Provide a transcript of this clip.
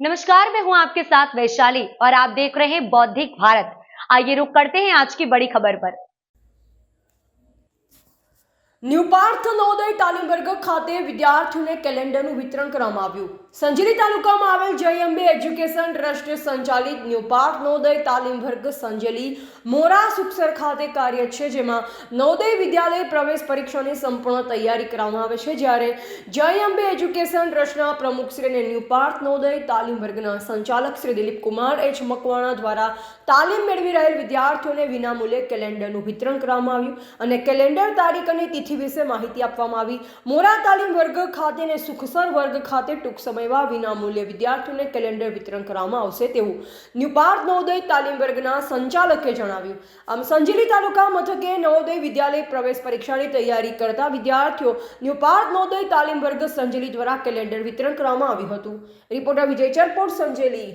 नमस्कार मैं हूं आपके साथ वैशाली और आप देख रहे हैं बौद्धिक भारत आइए रुक करते हैं आज की बड़ी खबर पर ન્યૂ પાર્થ નવોદય તાલીમ વર્ગ ખાતે વિદ્યાર્થીઓને કેલેન્ડરનું વિતરણ કરવામાં આવ્યું. સંજેલી તાલુકામાં આવેલ જય અંબે એજ્યુકેશન ટ્રસ્ટ સંચાલિત ન્યૂ પાર્થ નવોદય તાલીમ વર્ગ સંજેલી મોરા સુખસર ખાતે કાર્ય છે, જેમાં નવોદય વિદ્યાલય પ્રવેશ પરીક્ષાની સંપૂર્ણ તૈયારી કરવામાં આવે છે. જ્યારે જય અંબે એજ્યુકેશન ટ્રસ્ટના પ્રમુખ શ્રી અને ન્યૂ પાર્થ નવોદય તાલીમ વર્ગના સંચાલક શ્રી દિલીપ કુમાર એચ. મકવાણા દ્વારા તાલીમ મેળવી રહેલ વિદ્યાર્થીઓને વિનામૂલ્યે કેલેન્ડરનું વિતરણ કરવામાં આવ્યું અને કેલેન્ડર તારીખ અને તિથિ વિશે માહિતી આપવામાં આવી. મોરા તાલીમ વર્ગ ખાતે અને સુખસર વર્ગ ખાતે ટૂંક સમયમાં વિનામૂલ્યે વિદ્યાર્થીઓને કેલેન્ડર વિતરણ કરવામાં આવશે તેવું ન્યૂ નવોદય તાલીમ વર્ગના સંચાલકે જણાવ્યું. આમ સંજેલી તાલુકા મથકે નવોદય વિદ્યાલય પ્રવેશ પરીક્ષાની તૈયારી કરતા વિદ્યાર્થીઓ ન્યૂ પાર્થ નવોદય તાલીમ વર્ગ સંજેલી દ્વારા કેલેન્ડર વિતરણ કરવામાં આવ્યું હતું. રિપોર્ટર વિજય ચરપોટ સંજેલી.